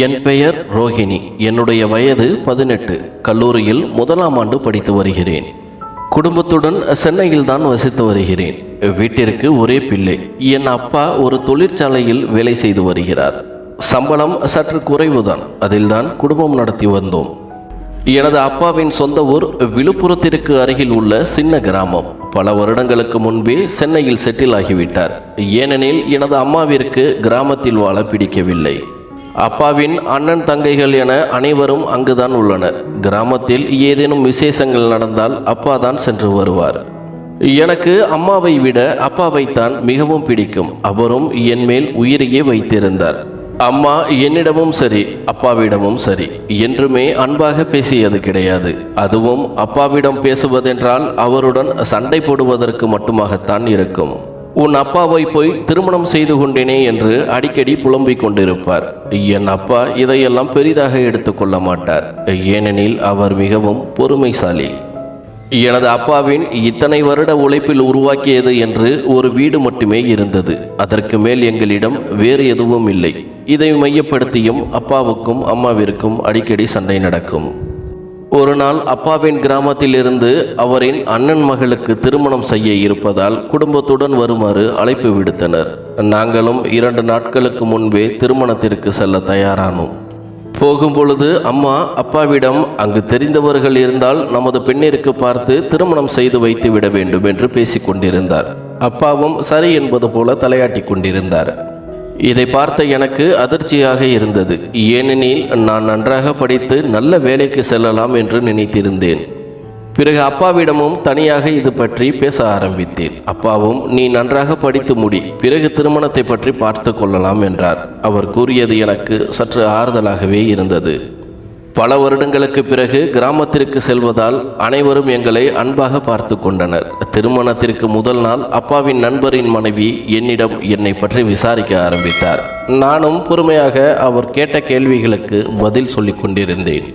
என் பெயர் ரோஹிணி. என்னுடைய வயது பதினெட்டு. கல்லூரியில் முதலாம் ஆண்டு படித்து வருகிறேன். குடும்பத்துடன் சென்னையில் தான் வசித்து வருகிறேன். வீட்டிற்கு ஒரே பிள்ளை. என் அப்பா ஒரு தொழிற்சாலையில் வேலை செய்து வருகிறார். சம்பளம் சற்று குறைவுதான். அதில்தான் குடும்பம் நடத்தி வந்தோம். எனது அப்பாவின் சொந்த ஊர் விழுப்புரத்திற்கு அருகில் உள்ள சின்ன கிராமம். பல வருடங்களுக்கு முன்பே சென்னையில் செட்டில் ஆகிவிட்டார். ஏனெனில் எனது அம்மாவிற்கு கிராமத்தில் வாழ பிடிக்கவில்லை. அப்பாவின் அண்ணன் தங்கைகள் என அனைவரும் அங்குதான் உள்ளனர். கிராமத்தில் ஏதேனும் விசேஷங்கள் நடந்தால் அப்பா தான் சென்று வருவார். எனக்கு அம்மாவை விட அப்பாவைத்தான் மிகவும் பிடிக்கும். அவரும் என் மேல் உயிரையே வைத்திருந்தார். அம்மா என்னிடமும் சரி அப்பாவிடமும் சரி. என்றுமே அன்பாக பேசியது கிடையாது. அதுவும் அப்பாவிடம் பேசுவதென்றால் அவருடன் சண்டை போடுவதற்கு மட்டுமாகத்தான் இருக்கும். உன் அப்பாவை போய் திருமணம் செய்து கொண்டேனே என்று அடிக்கடி புலம்பிக் கொண்டிருப்பார். என் அப்பா இதையெல்லாம் பெரிதாக எடுத்துக்கொள்ள மாட்டார். ஏனெனில் அவர் மிகவும் பொறுமைசாலி. எனது அப்பாவின் இத்தனை வருட உழைப்பில் உருவாக்கியது என்று ஒரு வீடு மட்டுமே இருந்தது. அதற்கு மேல் எங்களிடம் வேறு எதுவும் இல்லை. இதை மையப்படுத்தியும் அப்பாவுக்கும் அம்மாவிற்கும் அடிக்கடி சண்டை நடக்கும். ஒரு நாள் அப்பாவின் கிராமத்திலிருந்து அவரின் அண்ணன் மகளுக்கு திருமணம் செய்ய இருப்பதால் குடும்பத்துடன் வருமாறு அழைப்பு விடுத்தனர். நாங்களும் இரண்டு நாட்களுக்கு முன்பே திருமணத்திற்கு செல்ல தயாரானோம். போகும்பொழுது அம்மா அப்பாவிடம் அங்கு தெரிந்தவர்கள் இருந்தால் நமது பெண்ணிற்கு பார்த்து திருமணம் செய்து வைத்து விட வேண்டும் என்று பேசிக்கொண்டிருந்தார். அப்பாவும் சரி என்பது போல தலையாட்டி கொண்டிருந்தார் இதை பார்த்த எனக்கு அதிர்ச்சியாக இருந்தது. ஏனெனில் நான் நன்றாக படித்து நல்ல வேலைக்கு செல்லலாம் என்று நினைத்திருந்தேன். பிறகு அப்பாவிடமும் தனியாக இது பற்றி பேச ஆரம்பித்தேன். அப்பாவும் நீ நன்றாக படித்து முடி பிறகு திருமணத்தை பற்றி பார்த்து கொள்ளலாம் என்றார். அவர் கூறியது எனக்கு சற்று ஆறுதலாகவே இருந்தது. பல வருடங்களுக்கு பிறகு கிராமத்திற்கு செல்வதால் அனைவரும் எங்களை அன்பாக பார்த்து கொண்டனர். திருமணத்திற்கு முதல் நாள் அப்பாவின் நண்பரின் மனைவி என்னிடம் என்னை பற்றி விசாரிக்க ஆரம்பித்தார். நானும் பொறுமையாக அவர் கேட்ட கேள்விகளுக்கு பதில் சொல்லிக் கொண்டிருந்தேன்.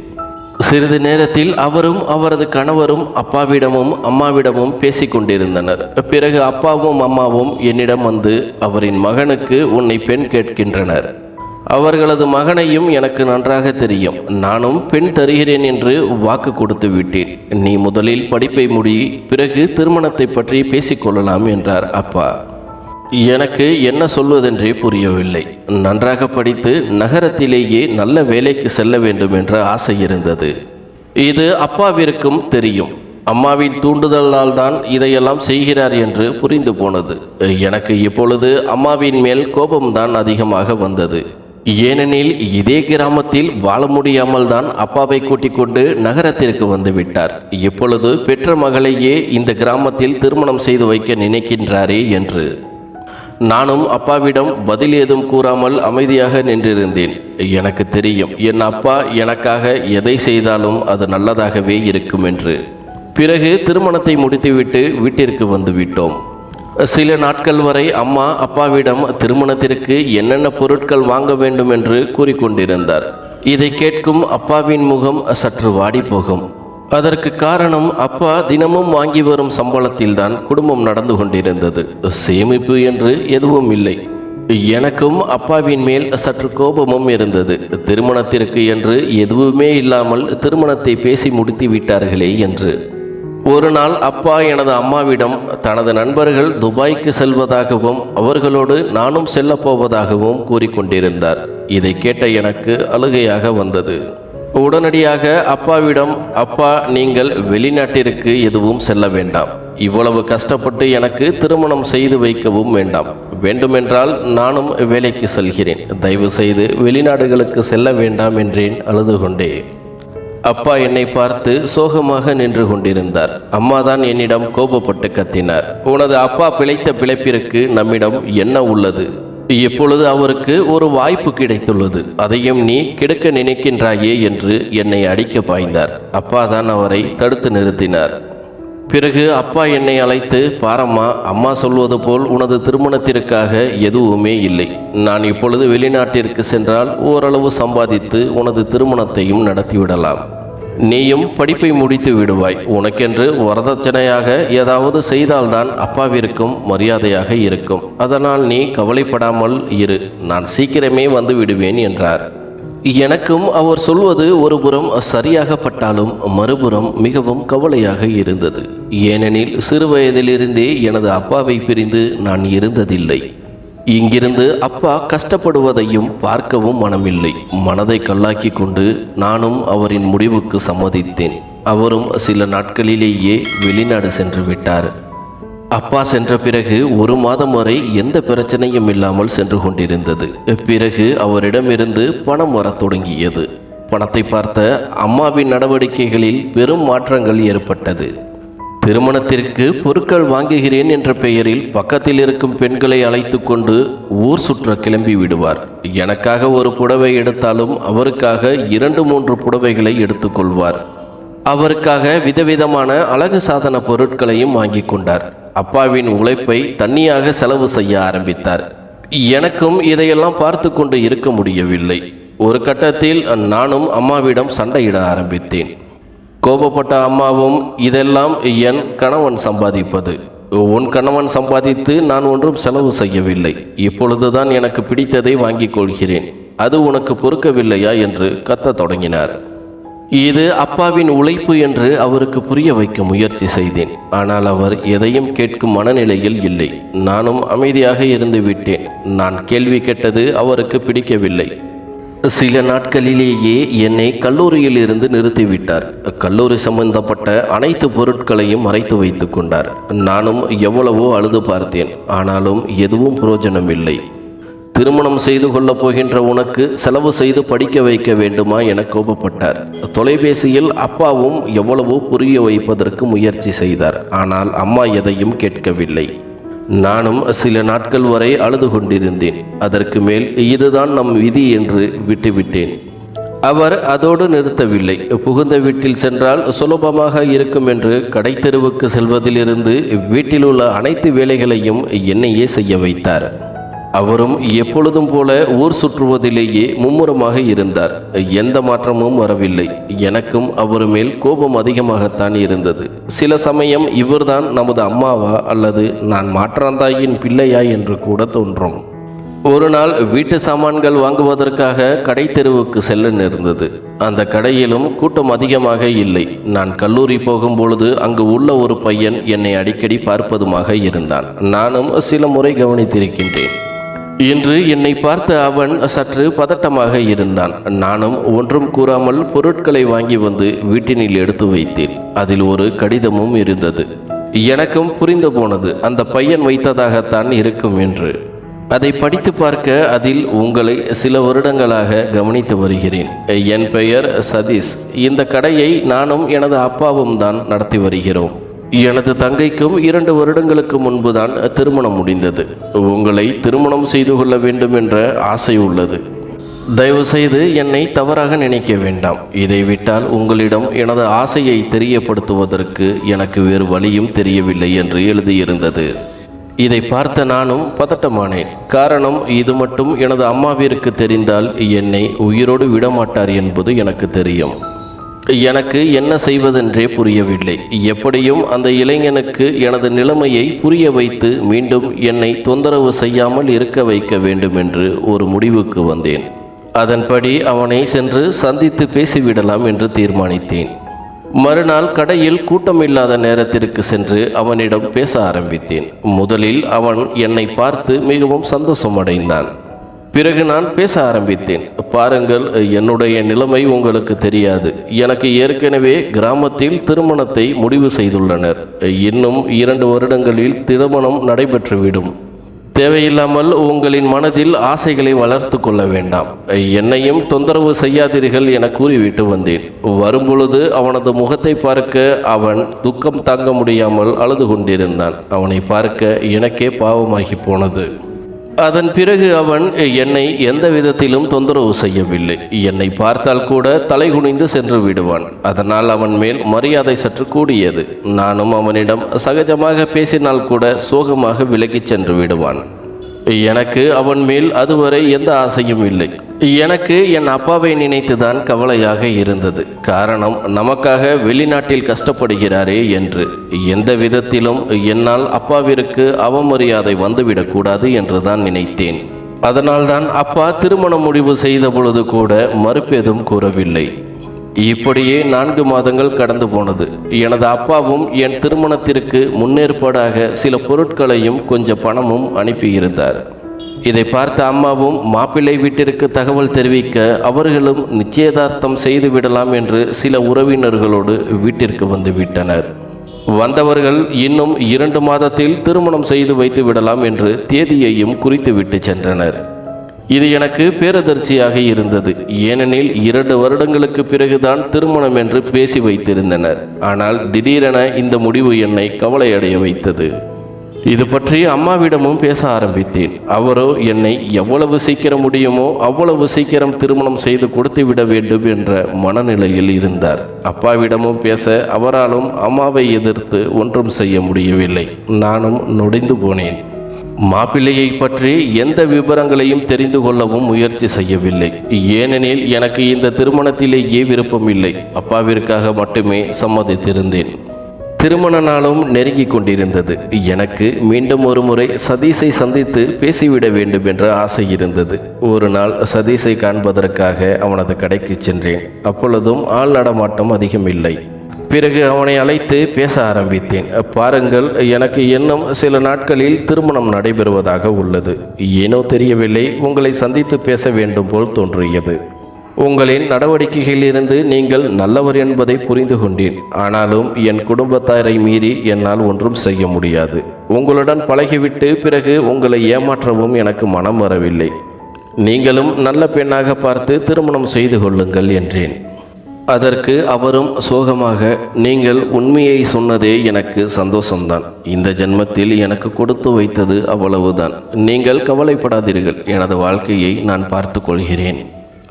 சிறிது நேரத்தில் அவரும் அவரது கணவரும் அப்பாவிடமும் அம்மாவிடமும் பேசிக் கொண்டிருந்தனர். பிறகு அப்பாவும் அம்மாவும் என்னிடம் வந்து அவரின் மகனுக்கு உன்னை பெண் கேட்கின்றனர். அவர்களது மகனையும் எனக்கு நன்றாக தெரியும். நானும் பெண் தருகிறேன் என்று வாக்கு கொடுத்து விட்டேன். நீ முதலில் படிப்பை முடி பிறகு திருமணத்தை பற்றி பேசிக்கொள்ளலாம் என்றார் அப்பா. எனக்கு என்ன சொல்வதென்றே புரியவில்லை. நன்றாக படித்து நகரத்திலேயே நல்ல வேலைக்கு செல்ல வேண்டும் என்ற ஆசை இருந்தது. இது அப்பாவிற்கும் தெரியும். அம்மாவின் தூண்டுதலால் தான் இதையெல்லாம் செய்கிறார் என்று புரிந்து போனது. எனக்கு இப்பொழுது அம்மாவின் மேல் கோபம்தான் அதிகமாக வந்தது. ஏனெனில் இதே கிராமத்தில் வாழ முடியாமல் தான் அப்பாவை கூட்டிக் கொண்டு நகரத்திற்கு வந்துவிட்டார். இப்பொழுது பெற்ற மகளையே இந்த கிராமத்தில் திருமணம் செய்து வைக்க நினைக்கின்றாரே என்று. நானும் அப்பாவிடம் பதில் ஏதும் கூறாமல் அமைதியாக நின்றிருந்தேன். எனக்கு தெரியும் என் அப்பா எனக்காக எதை செய்தாலும் அது நல்லதாகவே இருக்கும் என்று. பிறகு திருமணத்தை முடித்துவிட்டு வீட்டிற்கு வந்துவிட்டோம். சில நாட்கள் வரை அம்மா அப்பாவிடம் திருமணத்திற்கு என்னென்ன பொருட்கள் வாங்க வேண்டும் என்று கூறிக்கொண்டிருந்தார். இதை கேட்கும் அப்பாவின் முகம் சற்று வாடி போகும் அதற்கு காரணம் அப்பா தினமும் வாங்கி வரும் சம்பளத்தில்தான் குடும்பம் நடந்து கொண்டிருந்தது. சேமிப்பு என்று எதுவும் இல்லை. எனக்கும் அப்பாவின் மேல் சற்று கோபமும் இருந்தது. திருமணத்திற்கு என்று எதுவுமே இல்லாமல் திருமணத்தை பேசி முடித்து விட்டார்களே என்று. ஒரு நாள் அப்பா எனது அம்மாவிடம் தனது நண்பர்கள் துபாய்க்கு செல்வதாகவும் அவர்களோடு நானும் செல்லப் போவதாகவும் கூறிக்கொண்டிருந்தார். இதை கேட்ட எனக்கு அழுகையாக வந்தது. உடனடியாக அப்பாவிடம் அப்பா நீங்கள் வெளிநாட்டிற்கு எதுவும் செல்ல வேண்டாம். இவ்வளவு கஷ்டப்பட்டு எனக்கு திருமணம் செய்து வைக்கவும் வேண்டாம். வேண்டுமென்றால் நானும் வேலைக்கு செல்கிறேன். தயவு செய்து வெளிநாடுகளுக்கு செல்ல வேண்டாம் என்றேன் அழுது கொண்டே அப்பா என்னை பார்த்து சோகமாக நின்று கொண்டிருந்தார். அம்மாதான் என்னிடம் கோபப்பட்டு கத்தினார். உனது அப்பா பிழைத்த பிழைப்பிற்கு நம்மிடம் என்ன உள்ளது? இப்பொழுது அவருக்கு ஒரு வாய்ப்பு கிடைத்துள்ளது. அதையும் நீ கெடுக்க நினைக்கின்றாயே என்று என்னை அடிக்க பாய்ந்தார். அப்பா தான் அவரை தடுத்து நிறுத்தினார். பிறகு அப்பா என்னை அழைத்து பாரம்மா அம்மா சொல்வது போல் உனது திருமணத்திற்காக எதுவுமே இல்லை. நான் இப்பொழுது வெளிநாட்டிற்கு சென்றால் ஓரளவு சம்பாதித்து உனது திருமணத்தையும் நடத்திவிடலாம். நீயும் படிப்பை முடித்து விடுவாய். உனக்கென்று வரதட்சணையாக ஏதாவது செய்தால்தான் அப்பாவிற்கும் மரியாதையாக இருக்கும். அதனால் நீ கவலைப்படாமல் இரு. நான் சீக்கிரமே வந்து விடுவேன் என்றார். எனக்கும் அவர் சொல்வது ஒருபுறம் சரியாகப்பட்டாலும் மறுபுறம் மிகவும் கவலையாக இருந்தது. ஏனெனில் சிறுவயதிலிருந்தே எனது அப்பாவை பிரிந்து நான் இருந்ததில்லை. இங்கிருந்து அப்பா கஷ்டப்படுவதையும் பார்க்கவும் மனமில்லை. மனதை கல்லாக்கி கொண்டு நானும் அவரின் முடிவுக்கு சம்மதித்தேன். அவரும் சில நாட்களிலேயே வெளிநாடு சென்று விட்டார். அப்பா சென்ற பிறகு ஒரு மாதம் வரை எந்த பிரச்சனையும் இல்லாமல் சென்று கொண்டிருந்தது. பிறகு அவரிடமிருந்து பணம் வரத் தொடங்கியது. பணத்தை பார்த்த அம்மாவின் நடவடிக்கைகளில் பெரும் மாற்றங்கள் ஏற்பட்டது. திருமணத்திற்கு பொருட்கள் வாங்குகிறேன் என்ற பெயரில் பக்கத்தில் இருக்கும் பெண்களை அழைத்து கொண்டு ஊர் சுற்ற கிளம்பி விடுவார். எனக்காக ஒரு புடவை எடுத்தாலும் அவருக்காக இரண்டு மூன்று புடவைகளை எடுத்துக்கொள்வார் அவருக்காக விதவிதமான அழகு சாதன பொருட்களையும் வாங்கி கொண்டார். அப்பாவின் உழைப்பை தண்ணியாக செலவு செய்ய ஆரம்பித்தார். எனக்கும் இதையெல்லாம் பார்த்து கொண்டு இருக்க முடியவில்லை. ஒரு கட்டத்தில் நானும் அம்மாவிடம் சண்டையிட ஆரம்பித்தேன். கோபப்பட்ட அம்மாவும் இதெல்லாம் என் கணவன் சம்பாதிப்பது. உன் கணவன் சம்பாதித்து நான் ஒன்றும் செலவு செய்யவில்லை. இப்பொழுதுதான் எனக்கு பிடித்ததை வாங்கிக் கொள்கிறேன். அது உனக்கு பொறுக்கவில்லையா என்று கத்தத் தொடங்கினார். இது அப்பாவின் உழைப்பு என்று அவருக்கு புரிய வைக்க முயற்சி செய்தேன். ஆனால் அவர் எதையும் கேட்கும் மனநிலையில் இல்லை. நானும் அமைதியாக இருந்து விட்டேன். நான் கேள்வி கேட்டது அவருக்கு பிடிக்கவில்லை. சில நாட்களிலேயே என்னை கல்லூரியில் இருந்து நிறுத்திவிட்டார். கல்லூரி சம்பந்தப்பட்ட அனைத்து பொருட்களையும் மறைத்து வைத்து கொண்டார். நானும் எவ்வளவோ அழுது பார்த்தேன். ஆனாலும் எதுவும் பிரயோஜனம் இல்லை திருமணம் செய்து கொள்ளப் போகின்ற உனக்கு செலவு செய்து படிக்க வைக்க வேண்டுமா என கோபப்பட்டார். தொலைபேசியில் அப்பாவும் எவ்வளவோ புரிய வைப்பதற்கு முயற்சி செய்தார். ஆனால் அம்மா எதையும் கேட்கவில்லை. நானும் சில நாட்கள் வரை அழுது கொண்டிருந்தேன். அதற்கு மேல் இதுதான் நம் விதி என்று விட்டுவிட்டேன். அவர் அதோடு நிறுத்தவில்லை. புகுந்த வீட்டில் சென்றால் சுலபமாக இருக்கும் என்று கடைத்தெருவுக்கு செல்வதிலிருந்து வீட்டில் உள்ள அனைத்து வேலைகளையும் என்னையே செய்ய வைத்தார். அவரும் எப்பொழுதும் போல ஊர் சுற்றுவதிலேயே மும்முரமாக இருந்தார். எந்த மாற்றமும் வரவில்லை. எனக்கும் அவர் மேல் கோபம் அதிகமாகத்தான் இருந்தது. சில சமயம் இவர்தான் நமது அம்மாவா அல்லது நான் மாற்றாந்தாயின் பிள்ளையா என்று கூட தோன்றும். ஒரு நாள் வீட்டு சாமான்கள் வாங்குவதற்காக கடை தெருவுக்கு செல்ல நேர்ந்தது. அந்த கடையிலும் கூட்டம் அதிகமாக இல்லை. நான் கல்லூரி போகும்பொழுது அங்கு உள்ள ஒரு பையன் என்னை அடிக்கடி பார்ப்பதுமாக இருந்தான். நானும் சில முறை கவனித்திருக்கின்றேன். இன்று என்னை பார்த்த அவன் சற்று பதட்டமாக இருந்தான். நானும் ஒன்றும் கூறாமல் பொருட்களை வாங்கி வந்து வீட்டினில் எடுத்து வைத்தேன். அதில் ஒரு கடிதமும் இருந்தது. எனக்கும் புரிந்து போனது. அந்த பையன் வைத்ததாகத்தான் இருக்கும் என்று. அதை படித்து பார்க்க அதில் உங்களை சில வருடங்களாக கவனித்து வருகிறேன். என் பெயர் சதீஷ். இந்த கடையை நானும் எனது அப்பாவும் தான் நடத்தி வருகிறோம். எனது தங்கைக்கும் இரண்டு வருடங்களுக்கு முன்புதான் திருமணம் முடிந்தது. உங்களை திருமணம் செய்து கொள்ள வேண்டும் என்ற ஆசை உள்ளது. தயவு செய்து என்னை தவறாக நினைக்க வேண்டாம். இதை விட்டால் உங்களிடம் எனது ஆசையை தெரியப்படுத்துவதற்கு எனக்கு வேறு வழியும் தெரியவில்லை என்று எழுதியிருந்தது. இதை பார்த்த நானும் பதட்டமானேன். காரணம் இது மட்டும் எனது அம்மாவிற்கு தெரிந்தால் என்னை உயிரோடு விடமாட்டார் என்பது எனக்கு தெரியும். எனக்கு என்ன செய்வதென்றே புரியவில்லை. எப்படியும் அந்த இளைஞனுக்கு எனது நிலைமையை புரிய வைத்து மீண்டும் என்னை தொந்தரவு செய்யாமல் இருக்க வைக்க வேண்டும் என்று ஒரு முடிவுக்கு வந்தேன். அதன்படி அவனை சென்று சந்தித்து பேசிவிடலாம் என்று தீர்மானித்தேன். மறுநாள் கடையில் கூட்டமில்லாத நேரத்திற்கு சென்று அவனிடம் பேச ஆரம்பித்தேன். முதலில் அவன் என்னை பார்த்து மிகவும் சந்தோஷமடைந்தான். பிறகு நான் பேச ஆரம்பித்தேன். பாருங்கள் என்னுடைய நிலைமை உங்களுக்கு தெரியாது. எனக்கு ஏற்கனவே கிராமத்தில் திருமணத்தை முடிவு செய்துள்ளனர். இன்னும் இரண்டு வருடங்களில் திருமணம் நடைபெற்றுவிடும். தேவையில்லாமல் உங்களின் மனதில் ஆசைகளை வளர்த்து கொள்ள வேண்டாம். என்னையும் தொந்தரவு செய்யாதீர்கள் என கூறிவிட்டு வந்தேன். வரும்பொழுது அவனது முகத்தை பார்க்க அவன் துக்கம் தாங்க முடியாமல் அழுது கொண்டிருந்தான். அவனை பார்க்க எனக்கே பாவமாகி போனது. அதன் பிறகு அவன் என்னை எந்த விதத்திலும் தொந்தரவு செய்யவில்லை. என்னை பார்த்தால் கூட தலைகுனிந்து சென்று விடுவான். அதனால் அவன் மேல் மரியாதை சற்று கூடியது. நானும் அவனிடம் சகஜமாக பேசினால் கூட சோகமாக விலகிச் சென்று விடுவான். எனக்கு அவன் மேல் அதுவரை எந்த ஆசையும் இல்லை. எனக்கு என் அப்பாவை நினைத்துதான் கவலையாக இருந்தது. காரணம் நமக்காக வெளிநாட்டில் கஷ்டப்படுகிறாரே என்று. எந்த விதத்திலும் என்னால் அப்பாவிற்கு அவமரியாதை வந்துவிடக்கூடாது என்று தான் நினைத்தேன். அதனால்தான் அப்பா திருமண முடிவு செய்த பொழுது கூட மறுப்பேதும் கூறவில்லை. இப்படியே நான்கு மாதங்கள் கடந்து போனது. எனது அப்பாவும் என் திருமணத்திற்கு முன்னேற்பாடாக சில பொருட்களையும் கொஞ்சம் பணமும் அனுப்பியிருந்தார். இதை பார்த்த அம்மாவும் மாப்பிள்ளை வீட்டிற்கு தகவல் தெரிவிக்க அவர்களும் நிச்சயதார்த்தம் செய்து விடலாம் என்று சில உறவினர்களோடு வீட்டிற்கு வந்து விட்டனர். வந்தவர்கள் இன்னும் இரண்டு மாதத்தில் திருமணம் செய்து வைத்து விடலாம் என்று தேதியையும் குறித்துவிட்டு சென்றனர். இது எனக்கு பேரதிர்ச்சியாக இருந்தது. ஏனெனில் இரண்டு வருடங்களுக்கு பிறகுதான் திருமணம் என்று பேசி வைத்திருந்தனர். ஆனால் திடீரென இந்த முடிவு என்னை கவலையடைய வைத்தது. இது பற்றி அம்மாவிடமும் பேச ஆரம்பித்தேன். அவரோ என்னை எவ்வளவு சீக்கிரம் முடியுமோ அவ்வளவு சீக்கிரம் திருமணம் செய்து கொடுத்து விட வேண்டும் என்ற மனநிலையில் இருந்தார். அப்பாவிடமும் பேச அவராலும் அம்மாவை எதிர்த்து ஒன்றும் செய்ய முடியவில்லை. நானும் நொடிந்து போனேன். மாப்பிள்ளையை பற்றி எந்த விவரங்களையும் தெரிந்து கொள்ளவும் முயற்சி செய்யவில்லை. ஏனெனில் எனக்கு இந்த திருமணத்திலேயே விருப்பமில்லை. அப்பாவிற்காக மட்டுமே சம்மதித்திருந்தேன். திருமண நாளும் நெருங்கி கொண்டிருந்தது. எனக்கு மீண்டும் ஒரு முறை சதீஷை சந்தித்து பேசிவிட வேண்டும் என்ற ஆசை இருந்தது. ஒரு நாள் சதீஷை காண்பதற்காக அவனது கடைக்கு சென்றேன். அப்பொழுதும் ஆள் நடமாட்டம் அதிகம் இல்லை பிறகு அவனை அழைத்து பேச ஆரம்பித்தேன். பாருங்கள் எனக்கு இன்னும் சில நாட்களில் திருமணம் நடைபெறுவதாக உள்ளது. ஏனோ தெரியவில்லை உங்களை சந்தித்து பேச வேண்டும் போல் தோன்றியது. உங்களின் நடவடிக்கைகளிலிருந்து நீங்கள் நல்லவர் என்பதை புரிந்து கொண்டேன். ஆனாலும் என் குடும்பத்தாரை மீறி என்னால் ஒன்றும் செய்ய முடியாது. உங்களுடன் பழகிவிட்டு பிறகு உங்களை ஏமாற்றவும் எனக்கு மனம் வரவில்லை. நீங்களும் நல்ல பெண்ணாக பார்த்து திருமணம் செய்து கொள்ளுங்கள் என்றேன். அதற்கு அவரும் சோகமாக நீங்கள் உண்மையை சொன்னதே எனக்கு சந்தோஷம்தான். இந்த ஜென்மத்தில் எனக்கு கொடுத்து வைத்தது அவ்வளவுதான். நீங்கள் கவலைப்படாதீர்கள். எனது வாழ்க்கையை நான் பார்த்து கொள்கிறேன்.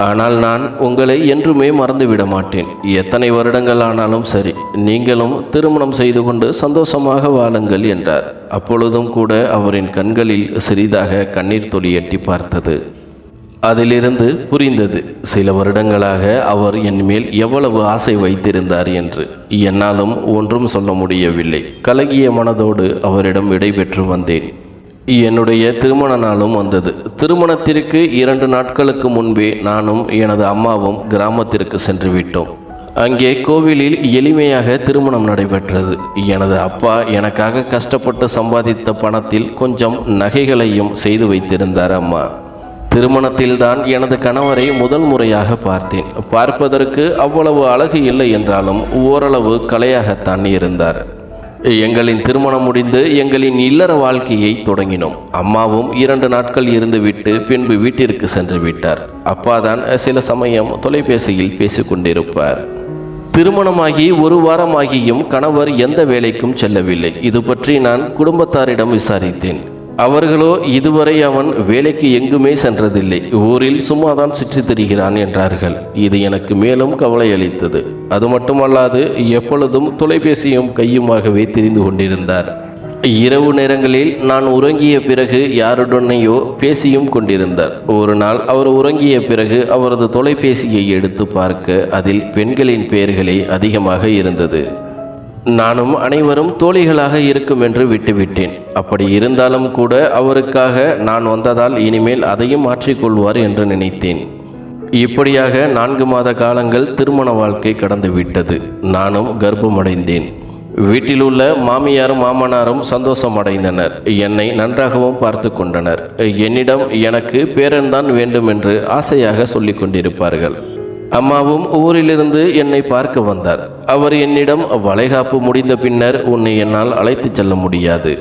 ஆனால் நான் உங்களை என்றுமே மறந்துவிட மாட்டேன். எத்தனை வருடங்கள் ஆனாலும் சரி நீங்களும் திருமணம் செய்து கொண்டு சந்தோஷமாக வாழுங்கள் என்றார். அப்பொழுதும் கூட அவரின் கண்களில் சிறிதாக கண்ணீர் தொலி எட்டி பார்த்தது. அதிலிருந்து புரிந்தது. சில வருடங்களாக அவர் என் மேல் எவ்வளவு ஆசை வைத்திருந்தார் என்று. என்னாலும் ஒன்றும் சொல்ல முடியவில்லை. கலகிய மனதோடு அவரிடம் விடைபெற்று வந்தேன். என்னுடைய திருமண நாளும் வந்தது. திருமணத்திற்கு இரண்டு நாட்களுக்கு முன்பே நானும் எனது அம்மாவும் கிராமத்திற்கு சென்று விட்டோம். அங்கே கோவிலில் எளிமையாக திருமணம் நடைபெற்றது. எனது அப்பா எனக்காக கஷ்டப்பட்டு சம்பாதித்த பணத்தில் கொஞ்சம் நகைகளையும் செய்து வைத்திருந்தார் அம்மா. திருமணத்தில்தான் எனது கணவரை முதல் முறையாக பார்த்தேன். பார்ப்பதற்கு அவ்வளவு அழகு இல்லை என்றாலும் ஓரளவு கலையாகத்தான் இருந்தார். எங்களின் திருமணம் முடிந்து எங்களின் இல்லற வாழ்க்கையை தொடங்கினோம். அம்மாவும் இரண்டு நாட்கள் இருந்துவிட்டு பின்பு வீட்டிற்கு சென்று விட்டார். அப்பாதான் சில சமயம் தொலைபேசியில் பேசிக்கொண்டிருப்பார். திருமணமாகி ஒரு வாரமாகியும் கணவர் எந்த வேலைக்கும் செல்லவில்லை. இது பற்றி நான் குடும்பத்தாரிடம் விசாரித்தேன். அவர்களோ இதுவரை அவன் வேலைக்கு எங்குமே சென்றதில்லை. ஊரில் சும்மாதான் சுற்றித் திரிகிறான் என்றார்கள். இது எனக்கு மேலும் கவலை அளித்தது. அது மட்டுமல்லாது எப்பொழுதும் தொலைபேசியும் கையுமாகவே தெரிந்து கொண்டிருந்தார். இரவு நேரங்களில் நான் உறங்கிய பிறகு யாருடனேயோ பேசியும் கொண்டிருந்தார். ஒரு நாள் அவர் உறங்கிய பிறகு அவரது தொலைபேசியை எடுத்து பார்க்க அதில் பெண்களின் பெயர்களே அதிகமாக இருந்தது. நானும் அனைவரும் தோழிகளாக இருக்கும் என்று விட்டுவிட்டேன். அப்படி இருந்தாலும் கூட அவருக்காக நான் வந்ததால் இனிமேல் அதையும் மாற்றிக்கொள்வார் என்று நினைத்தேன். இப்படியாக நான்கு மாத காலங்கள் திருமண வாழ்க்கை கடந்து விட்டது நானும் கர்ப்பமடைந்தேன். வீட்டில் உள்ள மாமியாரும் மாமனாரும் சந்தோஷம் அடைந்தனர் என்னை நன்றாகவும் பார்த்து கொண்டனர். என்னிடம் எனக்கு பேரன்தான் வேண்டும் என்று ஆசையாக சொல்லிக் கொண்டிருப்பார்கள். அம்மாவும் ஊரிலிருந்து என்னை பார்க்க வந்தார். அவர் என்னிடம் வளைகாப்பு முடிந்த பின்னர் உன்னை என்னால் அழைத்துச் செல்ல முடியாது.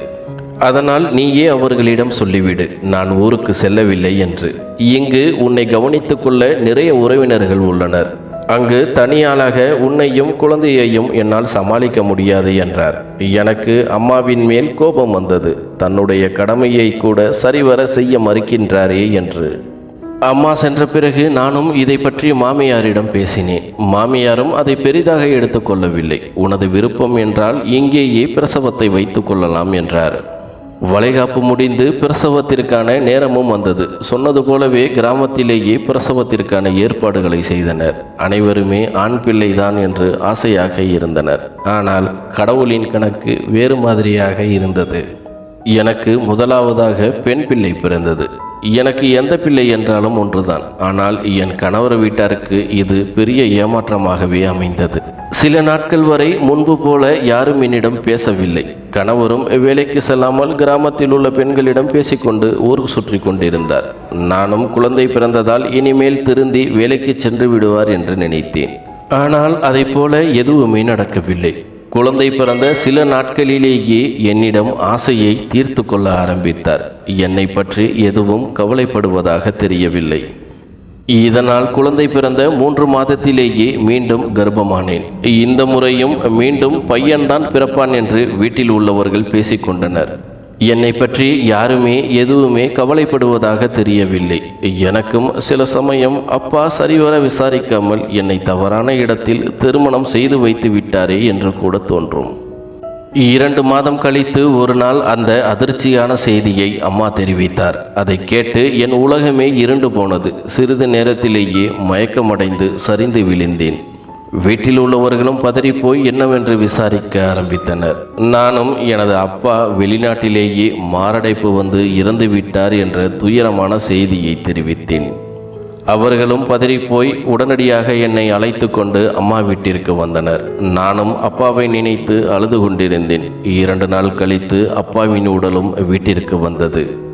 அதனால் நீயே அவர்களிடம் சொல்லிவிடு நான் ஊருக்கு செல்லவில்லை என்று. இங்கு உன்னை கவனித்துக் கொள்ள நிறைய உறவினர்கள் உள்ளனர். அங்கு தனியாளாக உன்னையும் குழந்தையையும் என்னால் சமாளிக்க முடியாது என்றார். எனக்கு அம்மாவின் மேல் கோபம் வந்தது. தன்னுடைய கடமையை கூட சரிவர செய்ய மறுக்கின்றாரே என்று. அம்மா சென்ற பிறகு நானும் இதை பற்றி மாமியாரிடம் பேசினேன். மாமியாரும் அதை பெரிதாக எடுத்துக்கொள்ளவில்லை உனது விருப்பம் என்றால் இங்கேயே பிரசவத்தை வைத்துக் கொள்ளலாம் என்றார். வளைகாப்பு முடிந்து பிரசவத்திற்கான நேரமும் வந்தது. சொன்னது போலவே கிராமத்திலேயே பிரசவத்திற்கான ஏற்பாடுகளை செய்தனர். அனைவருமே ஆண் பிள்ளைதான் என்று ஆசையாக இருந்தனர். ஆனால் கடவுளின் கணக்கு வேறு மாதிரியாக இருந்தது. எனக்கு முதலாவதாக பெண் பிள்ளை பிறந்தது. எனக்கு எந்த பிள்ளை என்றாலும் ஒன்றுதான். ஆனால் என் கணவர் வீட்டாருக்கு இது பெரிய ஏமாற்றமாகவே அமைந்தது. சில நாட்கள் வரை முன்பு போல யாரும் என்னிடம் பேசவில்லை. கணவரும் வேலைக்கு செல்லாமல் கிராமத்தில் உள்ள பெண்களிடம் பேசிக்கொண்டு ஊர் சுற்றி கொண்டிருந்தார். நானும் குழந்தை பிறந்ததால் இனிமேல் திருந்தி வேலைக்கு சென்று விடுவார் என்று நினைத்தேன். ஆனால் அதைப் போல எதுவுமே நடக்கவில்லை. குழந்தை பிறந்த சில நாட்களிலேயே என்னிடம் ஆசையை தீர்த்து கொள்ள ஆரம்பித்தார். என்னை பற்றி எதுவும் கவலைப்படுவதாக தெரியவில்லை. இதனால் குழந்தை பிறந்த மூன்று மாதத்திலேயே மீண்டும் கர்ப்பமானேன். இந்த முறையும் மீண்டும் பையன்தான் பிறப்பான் என்று வீட்டில் உள்ளவர்கள் பேசிக்கொண்டனர். என்னை பற்றி யாருமே எதுவுமே கவலைப்படுவதாக தெரியவில்லை. எனக்கும் சில சமயம் அப்பா சரிவர விசாரிக்காமல் என்னை தவறான இடத்தில் திருமணம் செய்து வைத்து விட்டாரே என்று கூட தோன்றும். இரண்டு மாதம் கழித்து ஒரு நாள் அந்த அதிர்ச்சியான செய்தியை அம்மா தெரிவித்தார். அதை கேட்டு என் உலகமே இருண்டு போனது. சிறிது நேரத்திலேயே மயக்கமடைந்து சரிந்து விழுந்தேன். வீட்டில் உள்ளவர்களும் பதறிப்போய் என்னவென்று விசாரிக்க ஆரம்பித்தனர். நானும் எனது அப்பா வெளிநாட்டிலேயே மாரடைப்பு வந்து இறந்து விட்டார் என்ற துயரமான செய்தியை தெரிவித்தேன். அவர்களும் பதறிப்போய் உடனடியாக என்னை அழைத்து கொண்டு அம்மா வீட்டிற்கு வந்தனர். நானும் அப்பாவை நினைத்து அழுது கொண்டிருந்தேன். இரண்டு நாள் கழித்து அப்பாவின் உடலும் வீட்டிற்கு வந்தது.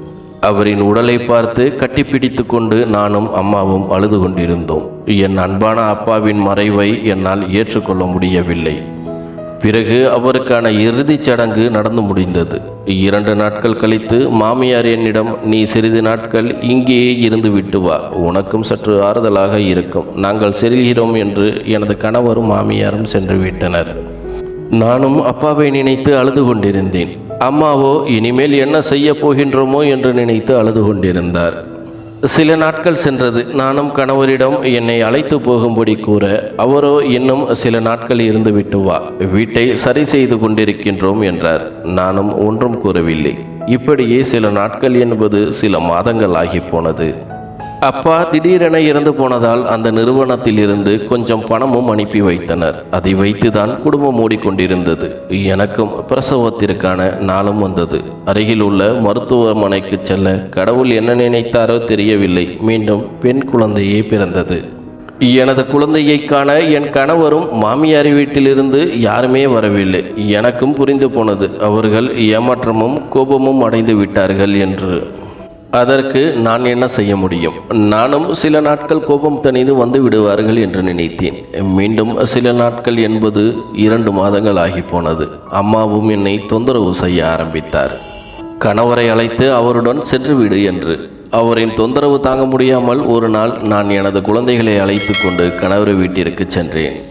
அவரின் உடலை பார்த்து கட்டிப்பிடித்து கொண்டு நானும் அம்மாவும் அழுது கொண்டிருந்தோம். என் அன்பான அப்பாவின் மறைவை என்னால் ஏற்றுக்கொள்ள முடியவில்லை. பிறகு அவருக்கான இறுதிச் சடங்கு நடந்து முடிந்தது. இரண்டு நாட்கள் கழித்து மாமியார் என்னிடம் நீ சிறிது நாட்கள் இங்கேயே இருந்து விட்டு வா. உனக்கும் சற்று ஆறுதலாக இருக்கும். நாங்கள் செல்கிறோம் என்று எனது கணவரும் மாமியாரும் சென்று விட்டனர். நானும் அப்பாவை நினைத்து அழுது கொண்டிருந்தேன். அம்மாவோ இனிமேல் என்ன செய்ய போகின்றோமோ என்று நினைத்து அழுது கொண்டிருந்தார். சில நாட்கள் சென்றது. நானும் கணவரிடம் என்னை அழைத்து போகும்படி கூற அவரோ இன்னும் சில நாட்கள் இருந்து விட்டு வா வீட்டை சரி செய்து கொண்டிருக்கின்றோம் என்றார். நானும் ஒன்றும் கூறவில்லை. இப்படியே சில நாட்கள் என்பது சில மாதங்கள் ஆகி போனது. அப்பா திடீரென இறந்து போனதால் அந்த நிறுவனத்தில் இருந்து கொஞ்சம் பணமும் அனுப்பி வைத்தனர். அதை வைத்துதான் குடும்பம் ஓடிக்கொண்டிருந்தது எனக்கும் பிரசவத்திற்கான நாளும் வந்தது. அருகில் உள்ள மருத்துவமனைக்கு செல்ல கடவுள் என்ன நினைத்தாரோ தெரியவில்லை. மீண்டும் பெண் குழந்தையே பிறந்தது. எனது குழந்தையை காண என் கணவரும் மாமியார் வீட்டிலிருந்து யாருமே வரவில்லை. எனக்கும் புரிந்து போனது. அவர்கள் ஏமாற்றமும் கோபமும் அடைந்து விட்டார்கள் என்று அதற்கு நான் என்ன செய்ய முடியும்? நானும் சில நாட்கள் கோபம் தனிது வந்து விடுவார்கள் என்று நினைத்தேன். மீண்டும் சில நாட்கள் என்பது இரண்டு மாதங்கள் ஆகி போனது. அம்மாவும் என்னை தொந்தரவு செய்ய ஆரம்பித்தார். கணவரை அழைத்து அவருடன் சென்று விடு என்று. அவரின் தொந்தரவு தாங்க முடியாமல் ஒரு நாள் நான் எனது குழந்தைகளை அழைத்து கொண்டு கணவர் வீட்டிற்கு சென்றேன்.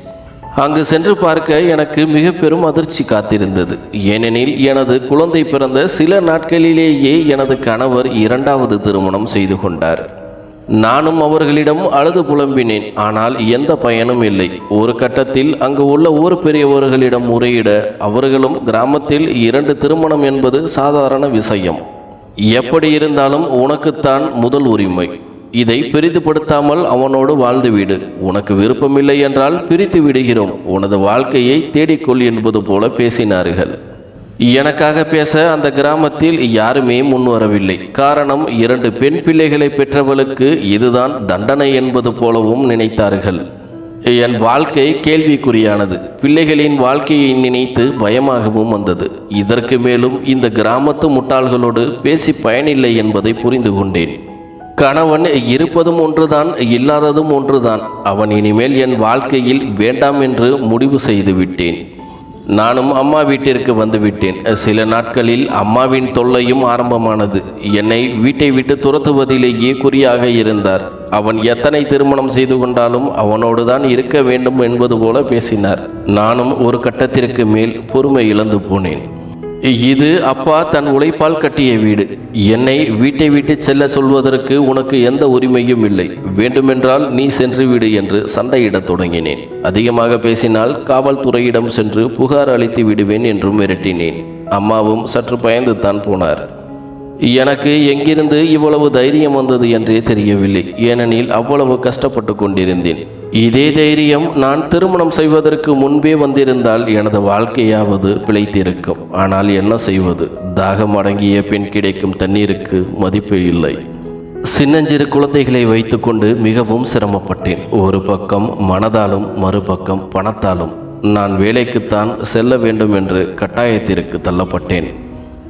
அங்கு சென்று பார்க்க எனக்கு மிக பெரும் அதிர்ச்சி காத்திருந்தது. ஏனெனில் எனது குழந்தை பிறந்த சில நாட்களிலேயே எனது கணவர் இரண்டாவது திருமணம் செய்து கொண்டார். நானும் அவர்களிடம் அழுது புலம்பினேன். ஆனால் எந்த பயனும் இல்லை. ஒரு கட்டத்தில் அங்கு உள்ள ஊர் பெரியவர்களிடம் முறையிட அவர்களும் கிராமத்தில் இரண்டு திருமணம் என்பது சாதாரண விஷயம். எப்படி இருந்தாலும் உனக்குத்தான் முதல் உரிமை. இதை பெரிதுபடுத்தாமல் அவனோடு வாழ்ந்துவிடு. உனக்கு விருப்பமில்லை என்றால் பிரித்து விடுகிறோம். உனது வாழ்க்கையை தேடிக்கொள் என்பது போல பேசினார்கள். எனக்காக பேச அந்த கிராமத்தில் யாருமே முன்வரவில்லை. காரணம் இரண்டு பெண் பிள்ளைகளை பெற்றவளுக்கு இதுதான் தண்டனை என்பது போலவும் நினைத்தார்கள். என் வாழ்க்கை கேள்விக்குறியானது. பிள்ளைகளின் வாழ்க்கையை நினைத்து பயமாகவும் வந்தது. இதற்கு மேலும் இந்த கிராமத்து முட்டாள்களோடு பேசி பயனில்லை என்பதை புரிந்து கொண்டேன். கணவன் இருப்பதும் ஒன்றுதான் இல்லாததும் ஒன்றுதான். அவன் இனிமேல் என் வாழ்க்கையில் வேண்டாம் என்று முடிவு செய்து விட்டேன். நானும் அம்மா வீட்டிற்கு வந்துவிட்டேன் சில நாட்களில் அம்மாவின் தொல்லையும் ஆரம்பமானது. என்னை வீட்டை விட்டு துரத்துவதிலேயே குறியாக இருந்தார். அவன் எத்தனை திருமணம் செய்து கொண்டாலும் அவனோடு தான் இருக்க வேண்டும் என்பது போல பேசினார். நானும் ஒரு கட்டத்திற்கு மேல் பொறுமை இழந்து போனேன். இது அப்பா தன் உழைப்பால் கட்டிய வீடு. என்னை வீட்டை விட்டு செல்ல சொல்வதற்கு உனக்கு எந்த உரிமையும் இல்லை. வேண்டுமென்றால் நீ சென்று விடு என்று சண்டையிடத் தொடங்கினேன். அதிகமாக பேசினால் காவல்துறையிடம் சென்று புகார் அளித்து விடுவேன் என்றும் மிரட்டினேன். அம்மாவும் சற்று பயந்து தான் போனார். எனக்கு எங்கிருந்து இவ்வளவு தைரியம் வந்தது என்றே தெரியவில்லை. ஏனெனில் அவ்வளவு கஷ்டப்பட்டு கொண்டிருந்தேன். இதே தைரியம் நான் திருமணம் செய்வதற்கு முன்பே வந்திருந்தால் எனது வாழ்க்கையாவது பிழைத்திருக்கும். ஆனால் என்ன செய்வது? தாகம் அடங்கிய பெண் கிடைக்கும் தண்ணீருக்கு மதிப்பு இல்லை. சின்னஞ்சிறு குழந்தைகளை வைத்துக்கொண்டு மிகவும் சிரமப்பட்டேன். ஒரு பக்கம் மனதாலும் மறுபக்கம் பணத்தாலும். நான் வேலைக்குத்தான் செல்ல வேண்டும் என்று கட்டாயத்திற்கு தள்ளப்பட்டேன்.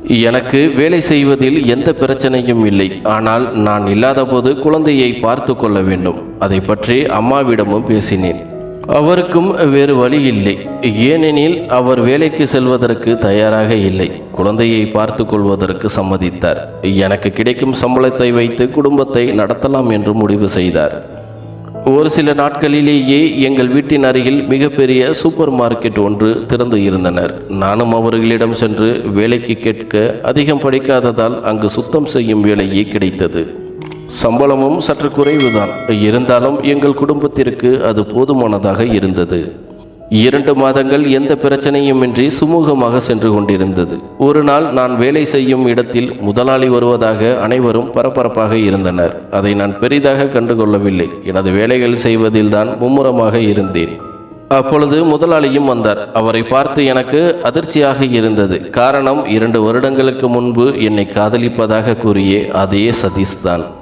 எனக்கு வேலை செய்வதில் எந்த பிரச்சனையும் இல்லை. ஆனால் நான் இல்லாதபோது குழந்தையை பார்த்து கொள்ள வேண்டும். அதை பற்றி அம்மாவிடமும் பேசினேன். அவருக்கும் வேறு வழி இல்லை. ஏனெனில் அவர் வேலைக்கு செல்வதற்கு தயாராக இல்லை. குழந்தையை பார்த்து கொள்வதற்கு சம்மதித்தார். எனக்கு கிடைக்கும் சம்பளத்தை வைத்து குடும்பத்தை நடத்தலாம் என்று முடிவு செய்தார். ஒரு சில நாட்களிலேயே எங்கள் வீட்டின் அருகில் மிகப்பெரிய சூப்பர் மார்க்கெட் ஒன்று திறந்து இருந்தனர். நானும் அவர்களிடம் சென்று வேலைக்கு கேட்க அதிகம் படிக்காததால் அங்கு சுத்தம் செய்யும் வேலையே கிடைத்தது. சம்பளமும் சற்று குறைவுதான். இருந்தாலும் எங்கள் குடும்பத்திற்கு அது போதுமானதாக இருந்தது. இரண்டு மாதங்கள் எந்த பிரச்சனையுமின்றி சுமூகமாக சென்று கொண்டிருந்தது. ஒரு நாள் நான் வேலை செய்யும் இடத்தில் முதலாளி வருவதாக அனைவரும் பரபரப்பாக இருந்தனர். அதை நான் பெரிதாக கண்டுகொள்ளவில்லை. எனது வேலைகள் செய்வதில்தான் மும்முரமாக இருந்தேன். அப்பொழுது முதலாளியும் வந்தார். அவரை பார்த்து எனக்கு அதிர்ச்சியாக இருந்தது. காரணம் இரண்டு வருடங்களுக்கு முன்பு என்னை காதலிப்பதாக கூறிய அதே சதீஷ் தான்.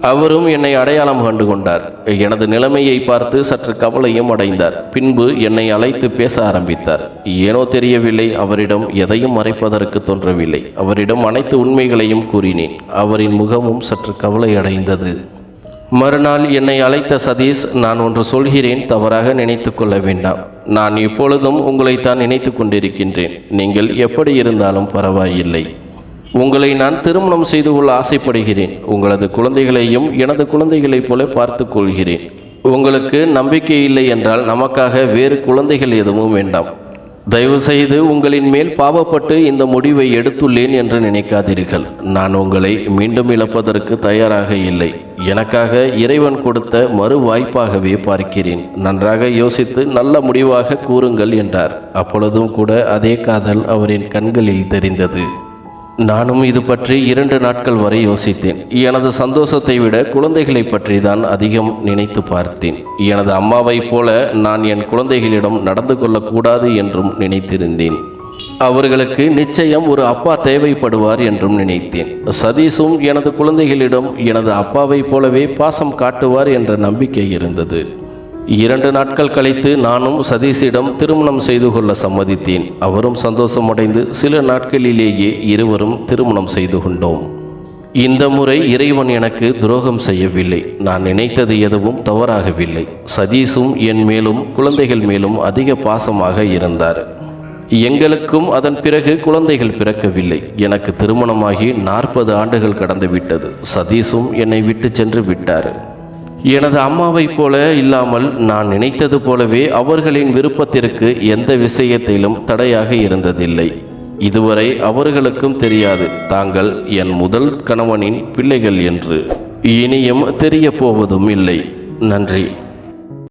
அவரும் என்னை அடையாளம் கண்டு கொண்டார். எனது நிலைமையை பார்த்து சற்று கவலையும் அடைந்தார். பின்பு என்னை அழைத்து பேச ஆரம்பித்தார். ஏனோ தெரியவில்லை அவரிடம் எதையும் மறைப்பதற்கு தோன்றவில்லை. அவரிடம் அனைத்து உண்மைகளையும் கூறினேன். அவரின் முகமும் சற்று கவலை அடைந்தது. மறுநாள் என்னை அழைத்த சதீஷ் நான் ஒன்று சொல்கிறேன் தவறாக நினைத்து கொள்ள வேண்டாம். நான் இப்பொழுதும் உங்களைத்தான் நினைத்து கொண்டிருக்கின்றேன். நீங்கள் எப்படி இருந்தாலும் பரவாயில்லை. உங்களை நான் திருமணம் செய்து கொள்ள ஆசைப்படுகிறேன். உங்களது குழந்தைகளையும் எனது குழந்தைகளைப் போல பார்த்து கொள்கிறேன். உங்களுக்கு நம்பிக்கை இல்லை என்றால் நமக்காக வேறு குழந்தைகள் எதுவும் வேண்டாம். தயவு செய்து உங்களின் மேல் பாவப்பட்டு இந்த முடிவை எடுத்துள்ளேன் என்று நினைக்காதீர்கள். நான் உங்களை மீண்டும் இழப்பதற்கு தயாராக இல்லை. எனக்காக இறைவன் கொடுத்த மறு வாய்ப்பாகவே பார்க்கிறேன். நன்றாக யோசித்து நல்ல முடிவாக கூறுங்கள் என்றார். அப்பொழுதும் கூட அதே காதல் அவரின் கண்களில் தெரிந்தது. நானும் இது பற்றி இரண்டு நாட்கள் வரை யோசித்தேன். எனது சந்தோஷத்தை விட குழந்தைகளை பற்றி தான் அதிகம் நினைத்து பார்த்தேன். எனது அம்மாவைப் போல நான் என் குழந்தைகளிடம் நடந்து கொள்ளக்கூடாது என்றும் நினைத்திருந்தேன். அவர்களுக்கு நிச்சயம் ஒரு அப்பா தேவைப்படுவார் என்றும் நினைத்தேன். சதீஷும் எனது குழந்தைகளிடம் எனது அப்பாவைப் போலவே பாசம் காட்டுவார் என்ற நம்பிக்கை இருந்தது. இரண்டு நாட்கள் கழித்து நானும் சதீஷிடம் திருமணம் செய்து கொள்ள சம்மதித்தேன். அவரும் சந்தோஷமடைந்து சில நாட்களிலேயே இருவரும் திருமணம் செய்து கொண்டோம். இந்த முறை இறைவன் எனக்கு துரோகம் செய்யவில்லை. நான் நினைத்தது எதுவும் தவறாகவில்லை. சதீஷும் என் மேலும் குழந்தைகள் மேலும் அதிக பாசமாக இருந்தார். எங்களுக்கும் அதன் பிறகு குழந்தைகள் பிறக்கவில்லை. எனக்கு திருமணமாகி நாற்பது ஆண்டுகள் கடந்து விட்டது சதீஷும் என்னை விட்டு சென்று விட்டார். எனது அம்மாவைப் போல இல்லாமல் நான் நினைத்தது போலவே அவர்களின் விருப்பத்திற்கு எந்த விஷயத்திலும் தடையாக இருந்ததில்லை. இதுவரை அவர்களுக்கும் தெரியாது. தாங்கள் என் முதல் கணவனின் பிள்ளைகள் என்று. இனியும் தெரியப்போவதும் இல்லை. நன்றி.